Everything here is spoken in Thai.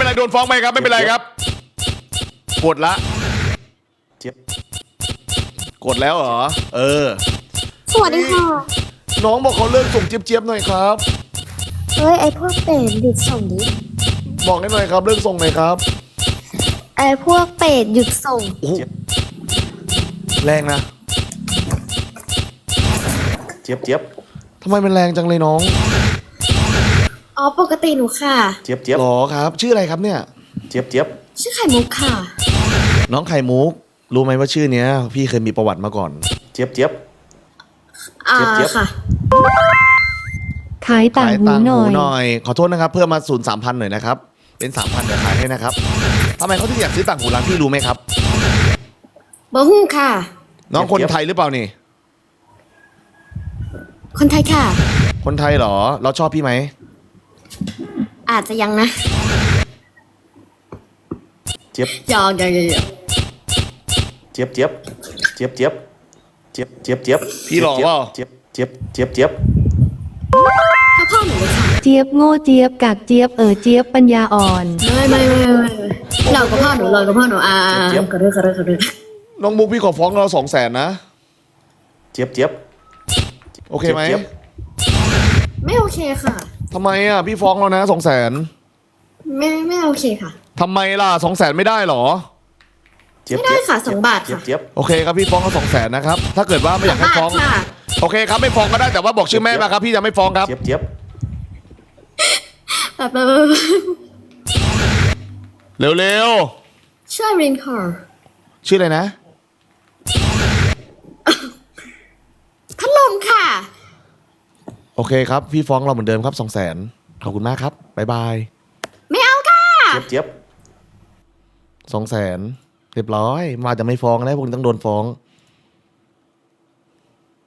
เป็นไรโดนฟ้องไปครับไม่เป็นไรครับ กดละเจี๊ยบกดแล้วเหรอ เออ สวัสดีค่ะ น้องบอกเขาเลิกส่งเจี๊ยบๆหน่อยครับ เฮ้ย ไอพวกเป็ดหยุดส่งดิ บอกให้หน่อยครับเลิกส่งหน่อยครับ ไอพวกเป็ดหยุดส่ง โอ้โหแรงนะเจี๊ยบเจี๊ยบทำไมมันแรงจังเลยน้อง อ๋อปกติหนูค่ะ เจี๊ยบเจี๊ยบหรอครับ ชื่ออะไรครับเนี่ย เจี๊ยบเจี๊ยบชื่อไข่มุกค่ะ น้องไข่มุก รู้ไหมว่าชื่อเนี้ย พี่เคยมีประวัติมาก่อน เจี๊ยบเจี๊ยบอ่าเจี๊ยบค่ะ ขายต่างขายหูต่างหน่หูอยหน่อย ขอโทษนะครับเพิ่มมาศูนย์สามพันหน่อยนะครับ เป็นสามพันเดี๋ยวขายให้นะครับทำไมเขาถึงอยากซื้อต่างหูร้านพี่รู้ไหมครับเบอร์หุ้งค่ะ น้องคนไทยหรือเปล่านี่ คนไทยค่ะ คนไทยเหรอ เราชอบพี่ไหม อาจจะยังนะเจี๊ยบยองยองยองยองเจี๊ยบเจี๊ยบเจี๊ยบเจี๊ยบเจี๊ยบเจี๊ยบเจี๊ยบพี่หล่อเปล่า เจี๊ยบเจี๊ยบเจี๊ยบเจี๊ยบถ้าพ่อหนูเลยค่ะเจี๊ยบโง่เจี๊ยบกากเจี๊ยบเออเจี๊ยบปัญญาอ่อน ไม่ไม่ไม่ไม่ไม่หลอกกับพ่อหนูหลอกกับพ่อหนูอ่าอ่าขอโทษขอโทษขอโทษน้องมุกพี่ขอฟ้องเราสองแสนนะ เจี๊ยบเจี๊ยบโอเคไหมจี๊ยบไม่โอเคค่ะ ทำไมอะพี่ฟ้องเรานะสองแสนไม่ไม่โอเคค่ะ ทำไมล่ะสองแสนไม่ได้เหรอเจี๊ยบไม่ได้ค่ะเจี๊ยสองบาทเจี๊ยบค่ะ เจี๊ยบโอเคครับพี่ฟ้องเราสองแสนนะครับ ถ้าเกิดว่าไม่อยากให้ฟ้องบาทค่ะ โอเคครับไม่ฟ้องก็ได้แต่ว่าบอกชื่อแม่มาครับพี่จะไม่ฟ้องครับ เจี๊ยบเจี๊ยบแบบแบบแบบเร็วช่วยรินค่ะๆชื่ออะไรนะ พัดลมค่ะ โอเคครับ พี่ฟ้องเราเหมือนเดิมครับสองแสนขอบคุณมากครับบ๊ายบายไม่เอาค่ะเจี๊ยบเจี๊ยบสองแสนเรียบร้อยมาจะไม่ฟ้องแล้วพวกนี้ต้องโดนฟ้องเ